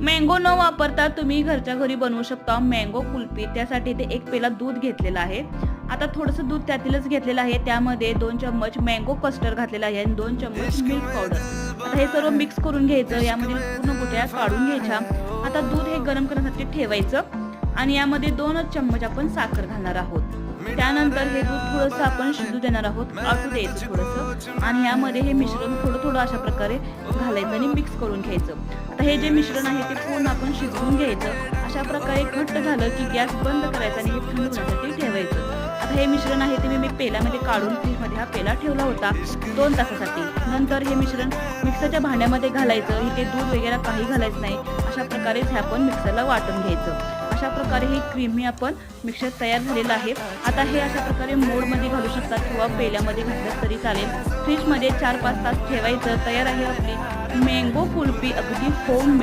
Mango न वापरता तुम्ही घरच्या घरी बनवू शकता मँगो कुल्फी. त्यासाठी ते एक पेला दूध घेतलेलं आहे. आता थोडंसं दूध त्यातीलच घेतलेलं आहे. त्यामध्ये दोन चम्मच मँगो कस्टर्ड घातलेला आहे आणि दोन चम्मच मिल्क पावडर. आता हे सर्व मिक्स करून घ्यायचं. यामध्ये पूर्ण गुट्या काढून घ्यायच्या. आता दूध हे गरम करण्यासाठी ठेवायचं. आणि यामध्ये दोनच चम्मच आपण साखर घालणार आहोत. त्यानंतर हे दूध थोडंसं आपण शिजू देणार आहोत. आटू द्यायचं थोडंसं. आणि यामध्ये हे मिश्रण थोडं थोडं अशा प्रकारे घालायचं आणि मिक्स करून घ्यायचं. आता हे जे मिश्रण आहे ते पूर्ण आपण शिजवून घ्यायचं. अशा प्रकारे घट्ट झालं की गॅस बंद करायचा आणि हे थंड होण्यासाठी ठेवायचं. हे मिश्रण आहे ते मी पेल्यामध्ये काढून फ्रीजमध्ये हा पेला ठेवला होता दोन तासासाठी. नंतर हे मिश्रण मिक्सरच्या भांड्यामध्ये घालायचं इथे दूध वगैरे काही घालायचं नाही. अशा प्रकारेच हे आपण मिक्सरला वाटून घ्यायचं. अशा प्रकारे ही क्रीमी आपण मिक्सर तयार झालेलं आहे. आता हे अशा प्रकारे मोडमध्ये घालू शकतात किंवा पेल्यामध्ये घातलं तरी चालेल. फ्रीजमध्ये चार पाच तास ठेवायचं. तयार आहे आपली मँगो कुल्फी अगदी होम